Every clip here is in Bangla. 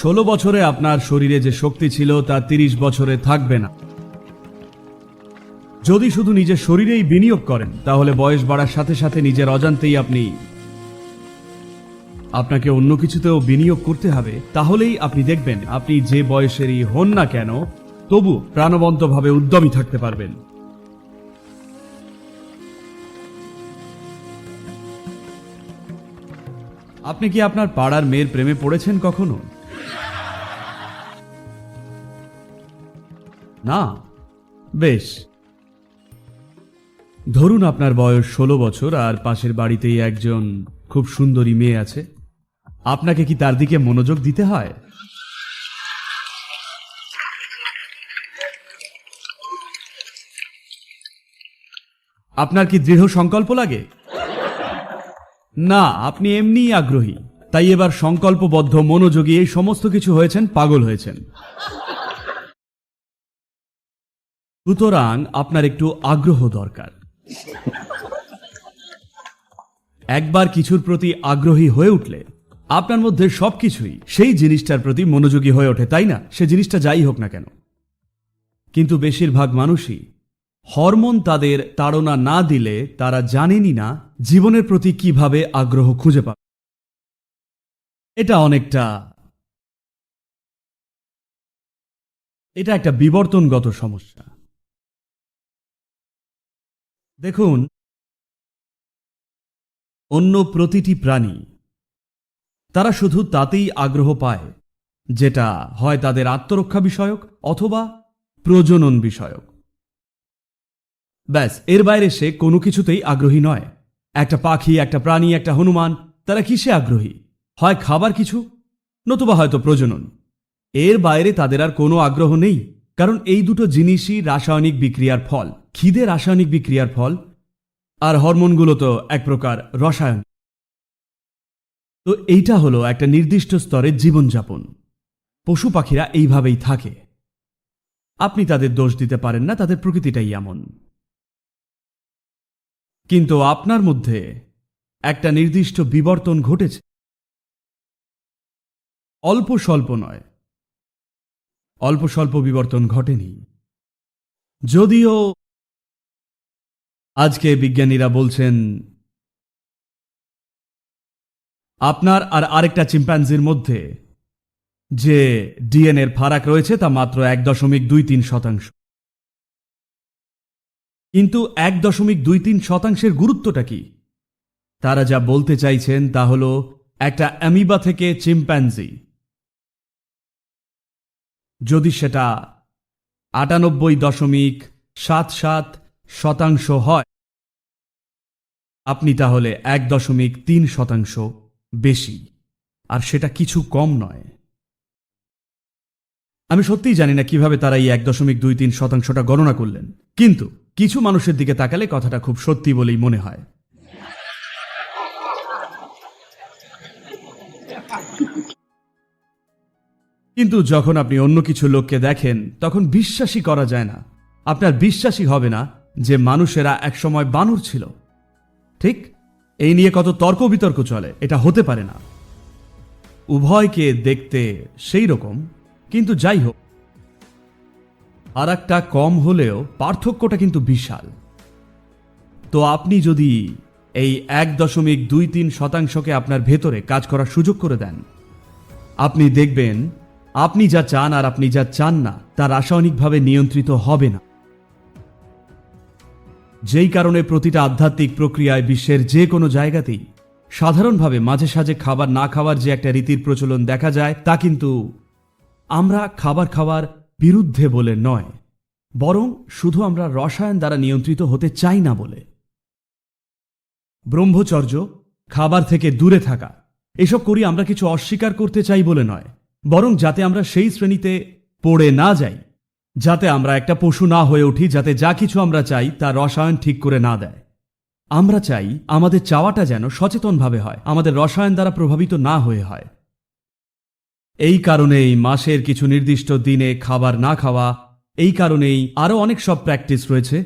ষোলো বছরে আপনার শরীরে যে শক্তি ছিল তা তিরিশ বছরে থাকবে না। যদি শুধু নিজের শরীরেই বিনিয়োগ করেন, তাহলে বয়স বাড়ার সাথে সাথে নিজের অজান্তেই আপনি আপনাকে অন্য কিছুতেও বিনিয়োগ করতে হবে, তাহলেই আপনি দেখবেন আপনি যে বয়সেরই হন না কেন, তবু প্রাণবন্তভাবে উদ্যমী থাকতে পারবেন। আপনি কি আপনার পাড়ার মেয়ের প্রেমে পড়েছেন কখনো? না, বেশ। ধরুন আপনার বয়স ষোলো বছর আর পাশের বাড়িতেই একজন খুব সুন্দরী মেয়ে আছে। আপনাকে কি তার দিকে মনোযোগ দিতে হয়? আপনার কি দৃঢ় সংকল্প লাগে? না, আপনি এমনিই আগ্রহী। তাই এবার সংকল্পবদ্ধ, মনোযোগী এই সমস্ত কিছু হয়েছেন, পাগল হয়েছেন। সুতরাং আপনার একটু আগ্রহ দরকার। একবার কিছুর প্রতি আগ্রহী হয়ে উঠলে আপনার মধ্যে সবকিছুই সেই জিনিসটার প্রতি মনোযোগী হয়ে ওঠে, তাই না? সে জিনিসটা যাই হোক না কেন। কিন্তু বেশিরভাগ মানুষই হরমোন তাদের তাড়না না দিলে তারা জানেনই না জীবনের প্রতি কীভাবে আগ্রহ খুঁজে পাবে। এটা অনেকটা এটা একটা বিবর্তনগত সমস্যা। দেখুন। অন্য প্রতিটি প্রাণী, তারা শুধু তাতেই আগ্রহ পায়, যেটা হয় তাদের আত্মরক্ষা বিষয়ক অথবা প্রজনন বিষয়ক। ব্যাস, এর বাইরে সে কোনো কিছুতেই আগ্রহী নয়। একটা পাখি, একটা প্রাণী, একটা হনুমান, তারা কিসে আগ্রহী? হয় খাবার কিছু, নতুবা হয়তো প্রজনন। এর বাইরে তাদের আর কোনো আগ্রহ নেই, কারণ এই দুটো জিনিসই রাসায়নিক বিক্রিয়ার ফল। খিদে রাসায়নিক বিক্রিয়ার ফল আর হরমোনগুলো তো এক প্রকার রসায়ন। তো এইটা হলো একটা নির্দিষ্ট স্তরের জীবনযাপন। পশু পাখিরা এইভাবেই থাকে। আপনি তাদের দোষ দিতে পারেন না, তাদের প্রকৃতিটাই এমন। কিন্তু আপনার মধ্যে একটা নির্দিষ্ট বিবর্তন ঘটেছে। অল্প স্বল্প নয়। অল্প স্বল্প বিবর্তন ঘটেনি। যদিও আজকে বিজ্ঞানীরা বলছেন, আপনার আর আরেকটা চিম্প্যাঞ্জির মধ্যে যে ডিএনএর ফারাক রয়েছে তা মাত্র এক দশমিক দুই তিন শতাংশ। কিন্তু এক দশমিক দুই তিন শতাংশের গুরুত্বটা কি? তারা যা বলতে চাইছেন তা হল একটা অ্যামিবা থেকে চিম্প্যাঞ্জি যদি সেটা আটানব্বই দশমিক সাত সাত শতাংশ হয়। আপনি তাহলে এক দশমিক তিন শতাংশ বেশি। আর সেটা কিছু কম নয়। আমি সত্যিই জানি না কীভাবে তারা এই এক দশমিক দুই তিন শতাংশটা গণনা করলেন। কিন্তু কিছু মানুষের দিকে তাকালে কথাটা খুব সত্যি বলেই মনে হয়। কিন্তু যখন আপনি অন্য কিছু লোককে দেখেন, তখন বিশ্বাসই করা যায় না। আপনার বিশ্বাসই হবে না যে মানুষেরা একসময় বানর ছিল। ঠিক? এই নিয়ে কত তর্ক বিতর্ক চলে, এটা হতে পারে না। উভয়কে দেখতে সেই রকম, কিন্তু যাই হোক। আর একটা কম হলেও পার্থক্যটা কিন্তু বিশাল। তো আপনি যদি এই এক দশমিক দুই তিন শতাংশকে আপনার ভেতরে কাজ করার সুযোগ করে দেন, আপনি দেখবেন আপনি যা চান আর আপনি যা চান না, তা রাসায়নিকভাবে নিয়ন্ত্রিত হবে না। যেই কারণে প্রতিটা আধ্যাত্মিক প্রক্রিয়ায় বিশ্বের যে কোনো জায়গাতেই, সাধারণভাবে মাঝে সাঝে খাবার না খাওয়ার যে একটা রীতির প্রচলন দেখা যায়, তা কিন্তু আমরা খাবার খাওয়ার বিরুদ্ধে বলে নয়, বরং শুধু আমরা রসায়ন দ্বারা নিয়ন্ত্রিত হতে চাই না বলে। ব্রহ্মচর্য, খাবার থেকে দূরে থাকা, এসব করি আমরা কিছু অস্বীকার করতে চাই বলে নয়, বরং যাতে আমরা সেই শ্রেণীতে পড়ে না যাই। যাতে আমরা একটা পশু না হয়ে উঠি, যাতে যা কিছু আমরা চাই তা রসায়ন ঠিক করে না দেয়। আমরা চাই আমাদের চাওয়াটা যেন সচেতনভাবে হয়, আমাদের রসায়ন দ্বারা প্রভাবিত না হয়ে হয়। এই কারণেই মাসের কিছু নির্দিষ্ট দিনে খাবার না খাওয়া, এই কারণেই আরও অনেক সব প্র্যাকটিস রয়েছে।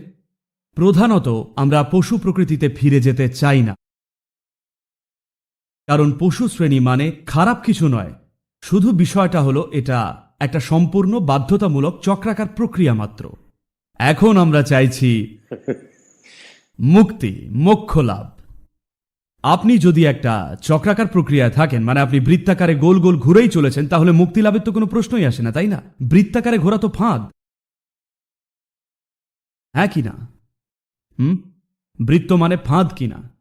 প্রধানত আমরা পশু প্রকৃতিতে ফিরে যেতে চাই না। কারণ পশু শ্রেণি মানে খারাপ কিছু নয়। শুধু বিষয়টা হলো এটা। একটা সম্পূর্ণ বাধ্যতামূলক চক্রাকার প্রক্রিয়া মাত্র। এখন আমরা চাইছি মুক্তি, মোক্ষ লাভ। আপনি যদি একটা চক্রাকার প্রক্রিয়ায় থাকেন মানে আপনি বৃত্তাকারে গোল গোল ঘুরেই চলেছেন, তাহলে মুক্তি লাভের তো কোনো প্রশ্নই আসে না, তাই না? বৃত্তাকারে ঘোরা তো ফাঁদ। হ্যাঁ কি না? হুম? বৃত্ত মানে ফাঁদ কিনা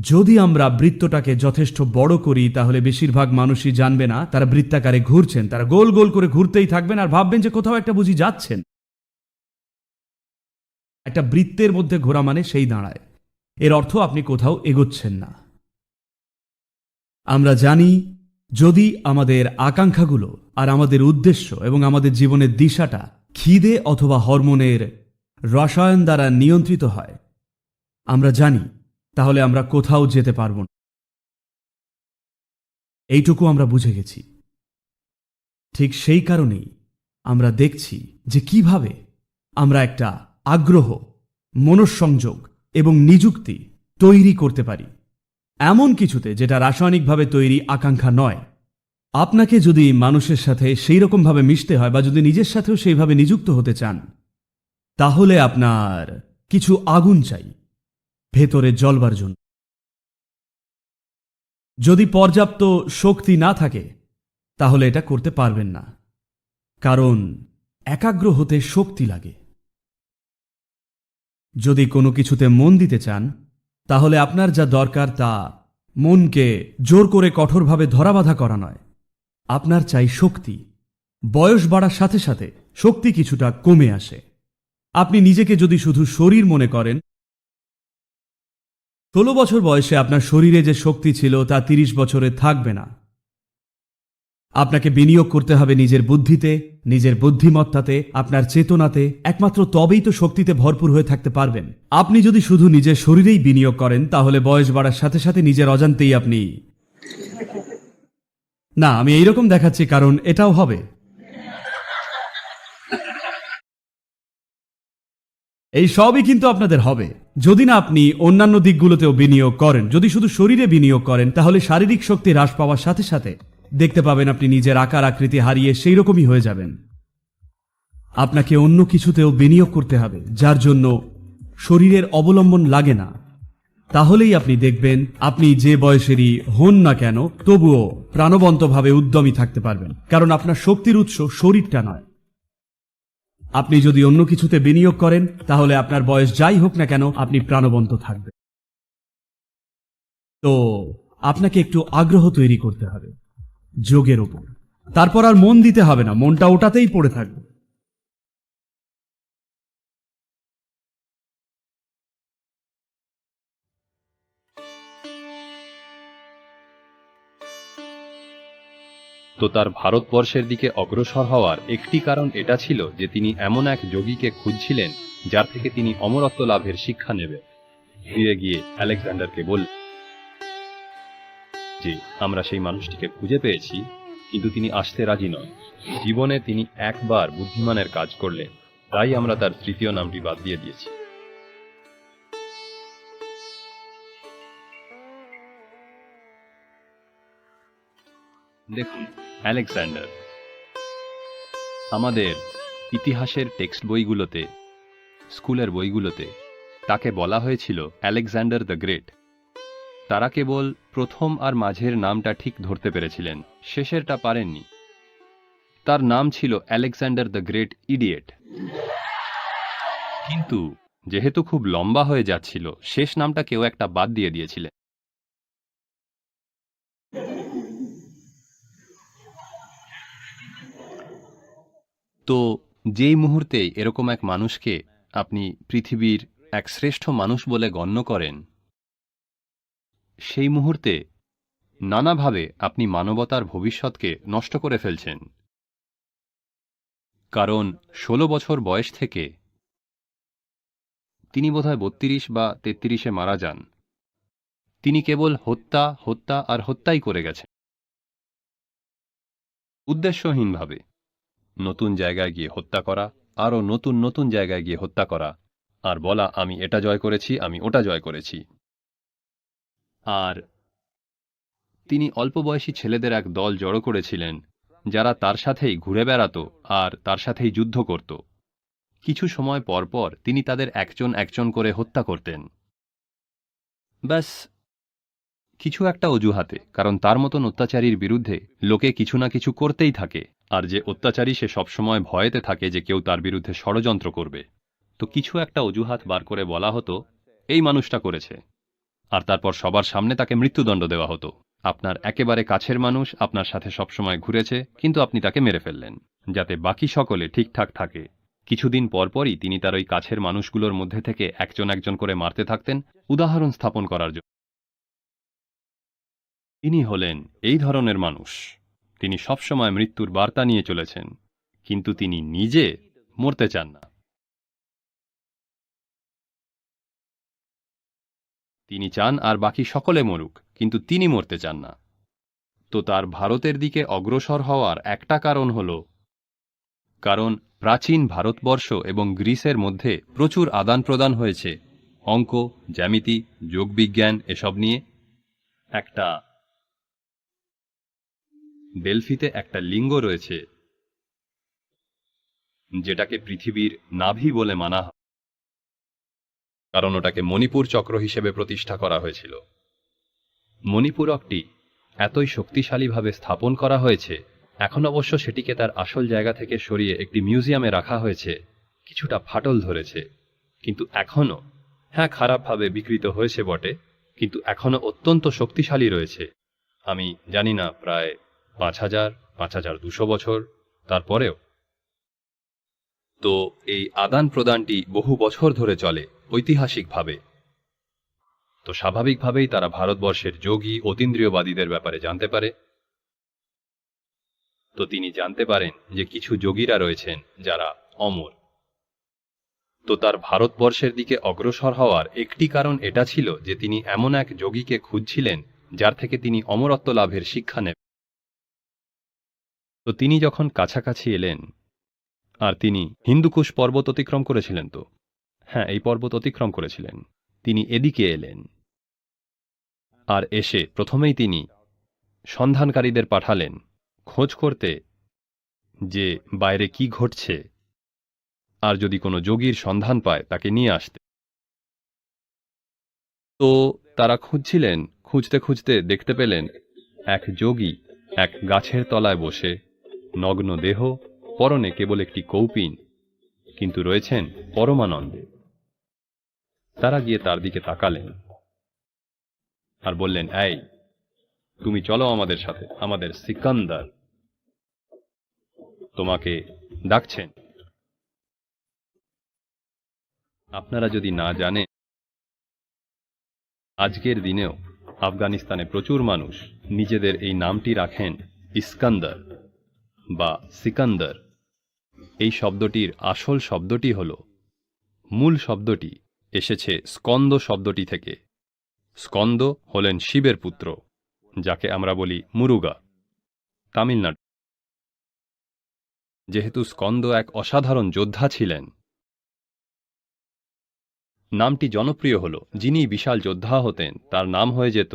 যদি আমরা বৃত্তটাকে যথেষ্ট বড় করি, তাহলে বেশিরভাগ মানুষই জানবে না, তারা বৃত্তাকারে ঘুরছেন। তারা গোল গোল করে ঘুরতেই থাকবেন আর ভাববেন যে কোথাও একটা বুঝি যাচ্ছেন। একটা বৃত্তের মধ্যে ঘোরা মানে সেই দাঁড়ায়। এর অর্থ আপনি কোথাও এগোচ্ছেন না। আমরা জানি, যদি আমাদের আকাঙ্ক্ষাগুলো আর আমাদের উদ্দেশ্য এবং আমাদের জীবনের দিশাটা খিদে অথবা হরমোনের রসায়ন দ্বারা নিয়ন্ত্রিত হয়, আমরা জানি তাহলে আমরা কোথাও যেতে পারব না। এইটুকু আমরা বুঝে গেছি। ঠিক সেই কারণেই আমরা দেখছি যে কীভাবে আমরা একটা আগ্রহ, মনঃসংযোগ এবং নিযুক্তি তৈরি করতে পারি। এমন কিছুতে যেটা রাসায়নিকভাবে তৈরি আকাঙ্ক্ষা নয়। আপনাকে যদি মানুষের সাথে সেই রকমভাবে মিশতে হয় বা যদি নিজের সাথেও সেইভাবে নিযুক্ত হতে চান, তাহলে আপনার কিছু আগুন চাই। ভেতরে জ্বলবার জন্য। যদি পর্যাপ্ত শক্তি না থাকে, তাহলে এটা করতে পারবেন না। কারণ একাগ্র হতে শক্তি লাগে। যদি কোনো কিছুতে মন দিতে চান, তাহলে আপনার যা দরকার তা মনকে জোর করে কঠোরভাবে ধরাবাধা করা নয়। আপনার চাই শক্তি। বয়স বাড়ার সাথে সাথে শক্তি কিছুটা কমে আসে। আপনি নিজেকে যদি শুধু শরীর মনে করেন ষোলো বছর বয়সে আপনার শরীরে যে শক্তি ছিল তা তিরিশ বছরে থাকবে না। আপনাকে বিনিয়োগ করতে হবে নিজের বুদ্ধিতে, নিজের বুদ্ধিমত্তাতে, আপনার চেতনাতে, একমাত্র তবেই তো শক্তিতে ভরপুর হয়ে থাকতে পারবেন। আপনি যদি শুধু নিজের শরীরেই বিনিয়োগ করেন, তাহলে বয়স বাড়ার সাথে সাথে নিজের অজান্তেই আপনি না, আমি এইরকম দেখাচ্ছি কারণ এটাও হবে। এই সবই কিন্তু আপনাদের হবে। যদি না আপনি অন্যান্য দিকগুলোতেও বিনিয়োগ করেন, যদি শুধু শরীরে বিনিয়োগ করেন, তাহলে শারীরিক শক্তি হ্রাস পাওয়ার সাথে সাথে দেখতে পাবেন আপনি নিজের আকার আকৃতি হারিয়ে সেই রকমই হয়ে যাবেন। আপনাকে অন্য কিছুতেও বিনিয়োগ করতে হবে, যার জন্য শরীরের অবলম্বন লাগে না। তাহলেই আপনি দেখবেন, আপনি যে বয়সেরই হন না কেন, তবুও প্রাণবন্তভাবে উদ্যমী থাকতে পারবেন। কারণ আপনার শক্তির উৎস শরীরটা নয়। আপনি যদি অন্য কিছুতে বিনিয়োগ করেন, তাহলে আপনার বয়স যাই হোক না কেন, আপনি প্রাণবন্ত থাকবেন। তো, আপনাকে একটু আগ্রহ তৈরি করতে হবে, যোগের উপর তারপর আর মন দিতে হবে না, মনটা ওটাতেই পড়ে থাকবে। তো তার ভারতবর্ষের দিকে অগ্রসর হওয়ার একটি কারণ এটা ছিল যে তিনি এমন এক যোগীকে খুঁজছিলেন যার থেকে তিনি অমরত্ব লাভের শিক্ষা নেবেন। ফিরে গিয়ে আলেকজান্ডারকে বল যে আমরা সেই মানুষটিকে খুঁজে পেয়েছি, কিন্তু তিনি আসতে রাজি নয় জীবনে তিনি একবার বুদ্ধিমানের কাজ করলেন, তাই আমরা তার তৃতীয় নামটি বাদ দিয়ে দিয়েছি। দেখুন, আলেকজান্ডার, আমাদের ইতিহাসের টেক্সট বইগুলোতে, স্কুলের বইগুলোতে তাকে বলা হয়েছিল আলেকজান্ডার দ্য গ্রেট। তারা কেবল প্রথম আর মাঝের নামটা ঠিক ধরতে পেরেছিলেন, শেষেরটা পারেননি। তার নাম ছিল আলেকজান্ডার দ্য গ্রেট ইডিয়েট। কিন্তু যেহেতু খুব লম্বা হয়ে যাচ্ছিল, শেষ নামটা কেউ একটা বাদ দিয়ে দিয়েছিলেন। তো যেই মুহূর্তে এরকম এক মানুষকে আপনি পৃথিবীর এক শ্রেষ্ঠ মানুষ বলে গণ্য করেন, সেই মুহূর্তে নানাভাবে আপনি মানবতার ভবিষ্যৎকে নষ্ট করে ফেলছেন। কারণ ষোলো বছর বয়স থেকে তিনি বোধহয় বত্রিশ বা তেত্রিশে মারা যান। তিনি কেবল হত্যা হত্যা আর হত্যাই করে গেছেন। উদ্দেশ্যহীনভাবে। নতুন জায়গায় গিয়ে হত্যা করা, আরও নতুন নতুন জায়গায় গিয়ে হত্যা করা, আর বলা, আমি এটা জয় করেছি, আমি ওটা জয় করেছি। আর তিনি অল্প বয়সী ছেলেদের এক দল জড়ো করেছিলেন, যারা তার সাথেই ঘুরে বেড়াতো আর তার সাথেই যুদ্ধ করত। কিছু সময় পর পর তিনি তাদের একজন একজন করে হত্যা করতেন। ব্যাস, কিছু একটা অজুহাতে, কারণ তার মতন অত্যাচারীর বিরুদ্ধে লোকে কিছু না কিছু করতেই থাকে। আর যে অত্যাচারী সে সবসময় ভয়েতে থাকে যে কেউ তার বিরুদ্ধে ষড়যন্ত্র করবে। তো কিছু একটা অজুহাত বার করে বলা হতো, এই মানুষটা করেছে। আর তারপর সবার সামনে তাকে মৃত্যুদণ্ড দেওয়া হতো। আপনার একেবারে কাছের মানুষ আপনার সাথে সবসময় ঘুরেছে, কিন্তু আপনি তাকে মেরে ফেললেন, যাতে বাকি সকলে ঠিকঠাক থাকে। কিছুদিন পরপরই তিনি তার ওই কাছের মানুষগুলোর মধ্যে থেকে একজন একজন করে মারতে থাকতেন, উদাহরণ স্থাপন করার জন্য তিনি হলেন এই ধরনের মানুষ। তিনি সবসময় মৃত্যুর বার্তা নিয়ে চলেছেন, কিন্তু তিনি নিজে মরতে চান না। তিনি চান আর বাকি সকলে মরুক, কিন্তু তিনি মরতে চান না। তো তার ভারতের দিকে অগ্রসর হওয়ার একটা কারণ হল, কারণ প্রাচীন ভারতবর্ষ এবং গ্রিসের মধ্যে প্রচুর আদান প্রদান হয়েছে, অঙ্ক, জ্যামিতি, যোগবিজ্ঞান এসব নিয়ে। একটা ডেলফিতে একটা লিঙ্গ রয়েছে, যেটাকে পৃথিবীর নাভি বলে মানা হয়, কারণ ওটাকে মণিপুর চক্র হিসেবে প্রতিষ্ঠা করা হয়েছিল। মণিপুরকটি এতই শক্তিশালীভাবে স্থাপন করা হয়েছে, এখন অবশ্য সেটিকে তার আসল জায়গা থেকে সরিয়ে একটি মিউজিয়ামে রাখা হয়েছে, কিছুটা ফাটল ধরেছে, কিন্তু এখনও হ্যাঁ খারাপভাবে বিকৃত হয়েছে বটে, কিন্তু এখনও অত্যন্ত শক্তিশালী রয়েছে। আমি জানি না, প্রায় পাঁচ হাজার পাঁচ হাজার দুশো বছর, তারপরেও। তো এই আদান প্রদানটি বহু বছর ধরে চলে, ঐতিহাসিকভাবে। তো স্বাভাবিকভাবেই তারা ভারতবর্ষের যোগী, অতীন্দ্রিয়বাদীদের ব্যাপারে জানতে পারে। তো তিনি জানতে পারেন যে কিছু যোগীরা রয়েছেন যারা অমর। তো তার ভারতবর্ষের দিকে অগ্রসর হওয়ার একটি কারণ এটা ছিল যে তিনি এমন এক যোগীকে খুঁজছিলেন যার থেকে তিনি অমরত্ব লাভের শিক্ষা নেবেন তো তিনি যখন কাছাকাছি এলেন, আর তিনি হিন্দুকুশ পর্বত অতিক্রম করেছিলেন তো? হ্যাঁ এই পর্বত অতিক্রম করেছিলেন। তিনি এদিকে এলেন। আর এসে প্রথমেই তিনি সন্ধানকারীদের পাঠালেন খোঁজ করতে যে বাইরে কি ঘটছে, আর যদি কোনো যোগীর সন্ধান পায় তাকে নিয়ে আসতে। তো তারা খুঁজছিলেন, খুঁজতে খুঁজতে দেখতে পেলেন এক যোগী এক গাছের তলায় বসে নগ্ন দেহ, পরনে কেবল একটি কৌপিন, কিন্তু রয়েছেন পরমানন্দে। তারা গিয়ে তার দিকে তাকালেন আর বললেন, এই, তুমি চলো আমাদের সাথে, আমাদের সিকান্দার। তোমাকে ডাকছেন। আপনারা যদি না জানেন, আজকের দিনেও আফগানিস্তানে প্রচুর মানুষ নিজেদের এই নামটি রাখেন ইস্কান্দার। বা সিকান্দার। এই শব্দটির আসল শব্দটি হল মূল শব্দটি এসেছে স্কন্দ শব্দটি থেকে। স্কন্দ হলেন শিবের পুত্র যাকে আমরা বলি মুরুগা তামিলনাড়ু। যেহেতু স্কন্দ এক অসাধারণ যোদ্ধা ছিলেন নামটি জনপ্রিয় হল। যিনি বিশাল যোদ্ধা হতেন তার নাম হয়ে যেত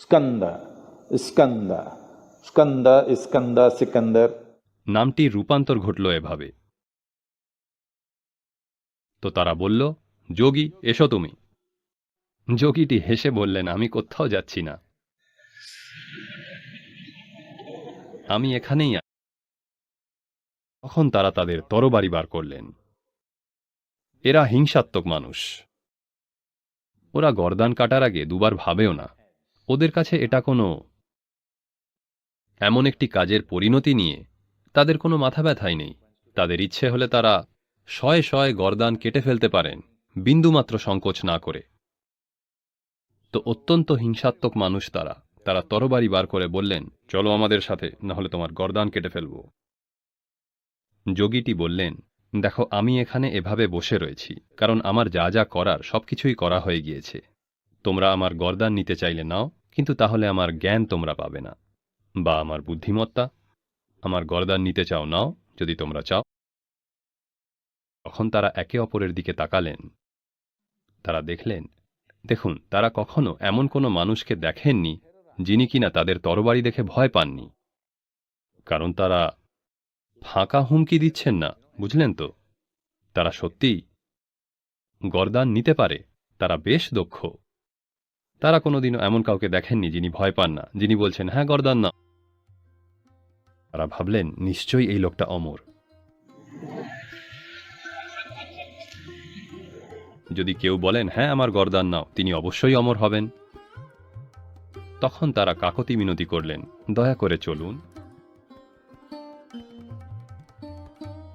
Skanda, Skanda, Skanda, Iskanda, Sikandar. নামটির রূপান্তর ঘটল এভাবে। তো তারা বলল যোগী এসো তুমি। যোগীটি হেসে বললেন আমি কোথাও যাচ্ছি না। আমি এখানেই তখন তারা তাদের তরবারি বার করলেন। এরা হিংসাত্মক মানুষ। ওরা গর্দান কাটার আগে দুবার ভাবেও না। ওদের কাছে এটা কোনো এমন একটি কাজের পরিণতি নিয়ে তাদের কোনো মাথা ব্যথাই নেই। তাদের ইচ্ছে হলে তারা শয়ে শয়ে গরদান কেটে ফেলতে পারেন, বিন্দুমাত্র সংকোচ না করে। তো অত্যন্ত হিংসাত্মক মানুষ তারা। তারা তরবারি বার করে বললেন, চলো আমাদের সাথে নাহলে তোমার গরদান কেটে ফেলব। যোগীটি বললেন, দেখো, আমি এখানে এভাবে বসে রয়েছি, কারণ আমার যা যা করার সবকিছুই করা হয়ে গিয়েছে। তোমরা আমার গরদান নিতে চাইলে নাও, কিন্তু তাহলে আমার জ্ঞান তোমরা পাবে না। বা আমার বুদ্ধিমত্তা, আমার গরদান নিতে চাও নাও, যদি তোমরা চাও। তখন তারা একে অপরের দিকে তাকালেন। তারা দেখলেন, দেখুন, তারা কখনো এমন কোনো মানুষকে দেখেননি, যিনি কিনা তাদের তরবারি দেখে ভয় পাননি। কারণ তারা ফাঁকা হুমকি দিচ্ছেন না, বুঝলেন তো? তারা সত্যিই গরদান নিতে পারে, তারা বেশ দক্ষ। তারা কোনোদিনও এমন কাউকে দেখেননি যিনি ভয় পান না, যিনি বলছেন হ্যাঁ গরদান না তারা ভাবলেন, নিশ্চয়ই এই লোকটা অমর। যদি কেউ বলেন হ্যাঁ আমার গরদান নাও, তিনি অবশ্যই অমর হবেন। তখন তারা কাকতি মিনতি করলেন, দয়া করে চলুন।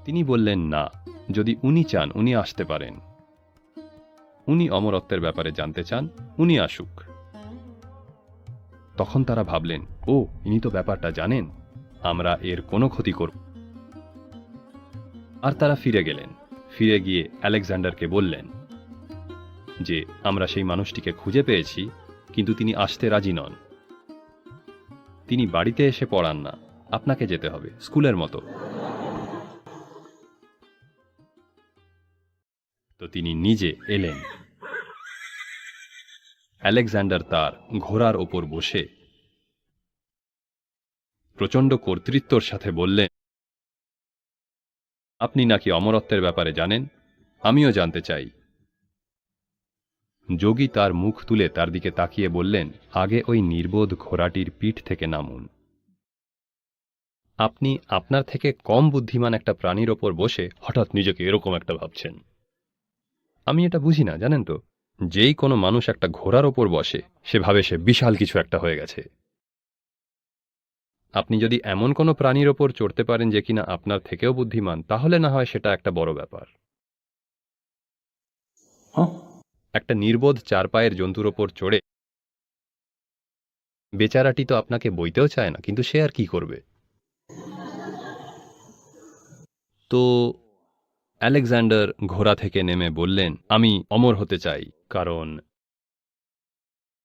তিনি বললেন, না, যদি উনি চান, উনি আসতে পারেন। উনি অমরত্বের ব্যাপারে জানতে চান, উনি আসুক। তখন তারা ভাবলেন, ও, ইনি তো ব্যাপারটা জানেন? আমরা এর কোনো ক্ষতি করব। আর তারা ফিরে গেলেন। ফিরে গিয়ে আলেকজান্ডারকে বললেন, যে, আমরা সেই মানুষটিকে খুঁজে পেয়েছি, কিন্তু তিনি আসতে রাজি নন। তিনি বাড়িতে এসে পড়ান না। আপনাকে যেতে হবে, স্কুলের মতো। তো তিনি নিজে এলেন। আলেকজান্ডার তার ঘোড়ার ওপর বসে প্রচণ্ড কর্তৃত্বর সাথে বললেন, আপনি নাকি অমরত্বের ব্যাপারে জানেন? আমিও জানতে চাই। যোগী তার মুখ তুলে তার দিকে তাকিয়ে বললেন, আগে ওই নির্বোধ ঘোড়াটির পিঠ থেকে নামুন। আপনি আপনার থেকে কম বুদ্ধিমান একটা প্রাণীর ওপর বসে হঠাৎ নিজেকে এরকম একটা ভাবছেন। আমি এটা বুঝি না, জানেন তো? যেই কোনো মানুষ একটা ঘোড়ার ওপর বসে সে ভাবে সে বিশাল কিছু একটা হয়ে গেছে। আপনি যদি এমন কোনো প্রাণীর ওপর চড়তে পারেন যে কিনা আপনার থেকেও বুদ্ধিমান তাহলে না হয় সেটা একটা বড় ব্যাপার। একটা নির্বোধ চার পায়ের জন্তুর ওপর চড়ে। বেচারাটি তো আপনাকে বইতেও চায় না কিন্তু সে আর কি করবে? তো আলেকজান্ডার ঘোড়া থেকে নেমে বললেন আমি অমর হতে চাই কারণ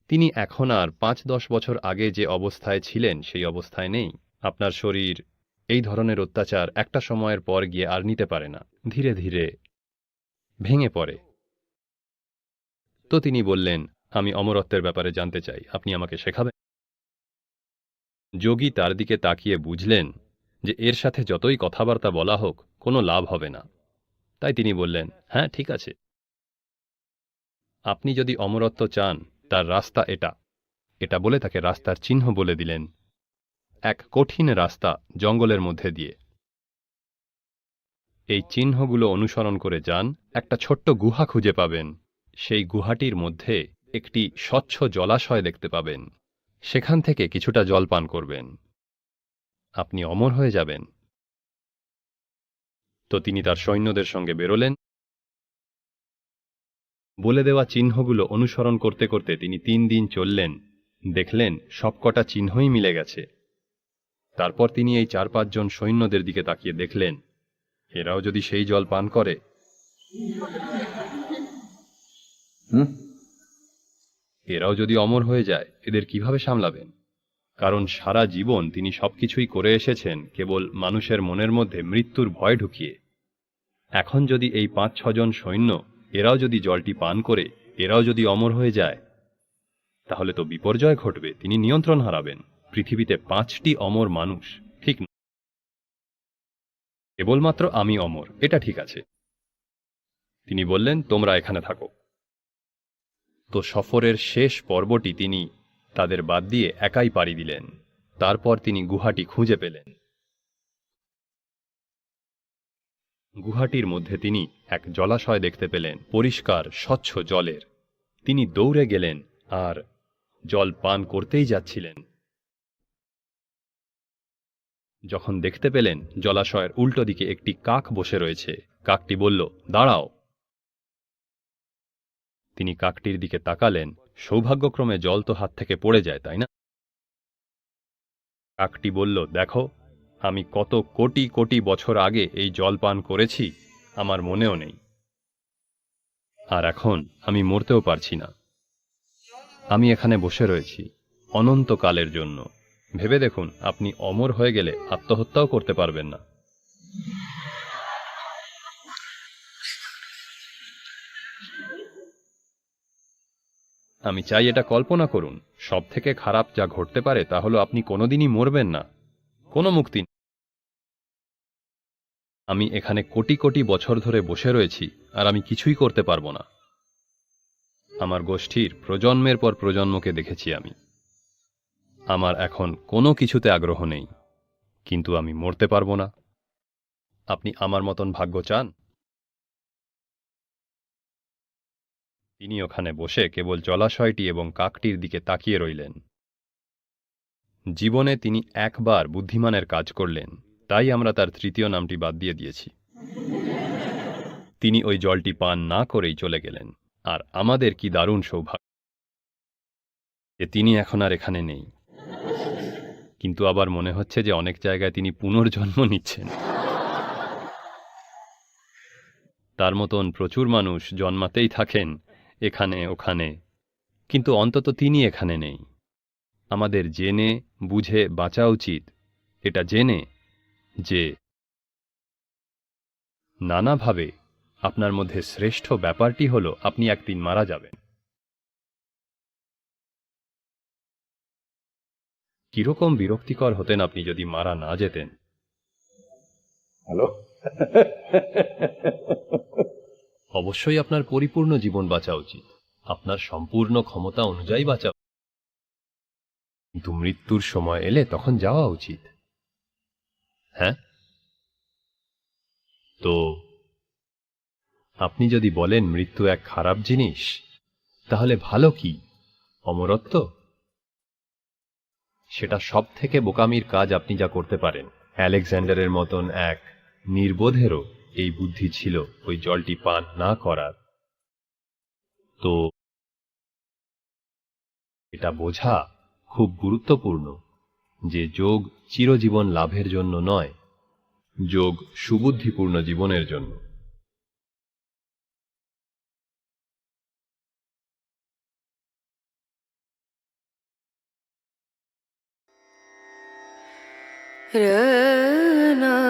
তিনি এখন আর পাঁচ দশ বছর আগে যে অবস্থায় ছিলেন, সেই অবস্থায় নেই। আপনার শরীর, এই ধরনের অত্যাচার একটা সময়ের পর গিয়ে আর নিতে পারে না। ধীরে ধীরে ভেঙে পড়ে। তো তিনি বললেন, আমি অমরত্বের ব্যাপারে জানতে চাই। আপনি আমাকে শেখাবেন? যোগী তার দিকে তাকিয়ে বুঝলেন যে এর সাথে যতই কথাবার্তা বলা হোক, কোনো লাভ হবে না। তাই তিনি বললেন হ্যাঁ ঠিক আছে। আপনি যদি অমরত্ব চান তার রাস্তা এটা। এটা বলে তাকে রাস্তার চিহ্ন বলে দিলেন। এক কঠিন রাস্তা জঙ্গলের মধ্যে দিয়ে। এই চিহ্নগুলো অনুসরণ করে যান, একটা ছোট্ট গুহা খুঁজে পাবেন। সেই গুহাটির মধ্যে একটি স্বচ্ছ জলাশয় দেখতে পাবেন। সেখান থেকে কিছুটা জল পান করবেন। আপনি অমর হয়ে যাবেন। তো তিনি তার সৈন্যদের সঙ্গে বেরোলেন। বলে দেওয়া চিহ্নগুলো অনুসরণ করতে করতে তিনি তিন দিন চললেন, দেখলেন সবকটা চিহ্নই মিলে গেছে। তারপর তিনি এই চার পাঁচজন সৈন্যদের দিকে তাকিয়ে দেখলেন, এরাও যদি সেই জল পান করে। এরাও যদি অমর হয়ে যায়, এদের কীভাবে সামলাবেন? কারণ সারা জীবন তিনি সবকিছুই করে এসেছেন, কেবল মানুষের মনের মধ্যে মৃত্যুর ভয় ঢুকিয়ে। এখন যদি এই পাঁচ ছজন সৈন্য এরাও যদি জলটি পান করে, এরাও যদি অমর হয়ে যায়, তাহলে তো বিপর্যয় ঘটবে, তিনি নিয়ন্ত্রণ হারাবেন। পৃথিবীতে পাঁচটি অমর মানুষ, ঠিক না? কেবলমাত্র আমি অমর, এটা ঠিক আছে। তিনি বললেন, তোমরা এখানে থাকো। তো সফরের শেষ পর্বটি তিনি তাদের বাদ দিয়ে একাই পাড়ি দিলেন। তারপর তিনি গুহাটি খুঁজে পেলেন। গুহাটির মধ্যে তিনি এক জলাশয় দেখতে পেলেন, পরিষ্কার, স্বচ্ছ জলের। তিনি দৌড়ে গেলেন আর জল পান করতেই যাচ্ছিলেন। যখন দেখতে পেলেন জলাশয়ের উল্টো দিকে একটি কাক বসে রয়েছে, কাকটি বলল, দাঁড়াও। তিনি কাকটির দিকে তাকালেন, সৌভাগ্যক্রমে জল তো হাত থেকে পড়ে যায়, তাই না? কাকটি বলল, দেখো আমি কত কোটি কোটি বছর আগে এই জল পান করেছি, আমার মনেও নেই। আর এখন আমি মরতেও পারছি না। আমি এখানে বসে রয়েছি, অনন্তকালের জন্য। ভেবে দেখুন, আপনি অমর হয়ে গেলে আত্মহত্যাও করতে পারবেন না। আমি চাই এটা কল্পনা করুন সব থেকে খারাপ যা ঘটতে পারে তা হলো আপনি কোনোদিনই মরবেন না। কোনো মুক্তি। আমি এখানে কোটি কোটি বছর ধরে বসে রয়েছি আর আমি কিছুই করতে পারব না। আমার গোষ্ঠীর প্রজন্মের পর প্রজন্মকে দেখেছি আমি। আমার এখন কোনো কিছুতে আগ্রহ নেই, কিন্তু আমি মরতে পারব না। আপনি আমার মতন ভাগ্য চান? তিনি ওখানে বসে কেবল জলাশয়টি এবং কাকটির দিকে তাকিয়ে রইলেন। জীবনে তিনি একবার বুদ্ধিমানের কাজ করলেন, তাই আমরা তার তৃতীয় নামটি বাদ দিয়ে দিয়েছি। তিনি ওই জলটি পান না করেই চলে গেলেন, আর আমাদের কি দারুণ সৌভাগ্য। যে তিনি এখন আর এখানে নেই। কিন্তু আবার মনে হচ্ছে যে অনেক জায়গায় তিনি পুনর্জন্ম নিচ্ছেন। তার মতন প্রচুর মানুষ জন্মাতেই থাকেন এখানে ওখানে, কিন্তু অন্তত তিনি এখানে নেই। আমাদের জেনে বুঝে বাঁচা উচিত। এটা জেনে যে নানাভাবে আপনার মধ্যে শ্রেষ্ঠ ব্যাপারটি হল আপনি একদিন মারা যাবেন। কীরকম বিরক্তিকর হতেন আপনি যদি মারা না যেতেন। হ্যালো? অবশ্যই আপনার পরিপূর্ণ জীবন বাঁচা উচিত। আপনার সম্পূর্ণ ক্ষমতা অনুযায়ী বাঁচা। কিন্তু মৃত্যুর সময় এলে তখন যাওয়া উচিত। হ্যাঁ? তো, আপনি যদি বলেন মৃত্যু এক খারাপ জিনিস, তাহলে ভালো কি? অমরত্ব? সেটা সব থেকে বোকামির কাজ আপনি যা করতে পারেন। অ্যালেকজান্ডারের মতন এক নির্বোধেরও এই বুদ্ধি ছিল ওই জলটি পান না করার। তো, এটা বোঝা খুব গুরুত্বপূর্ণ যে যোগ চিরজীবন লাভের জন্য নয় যোগ সুবুদ্ধিপূর্ণ জীবনের জন্য। রে না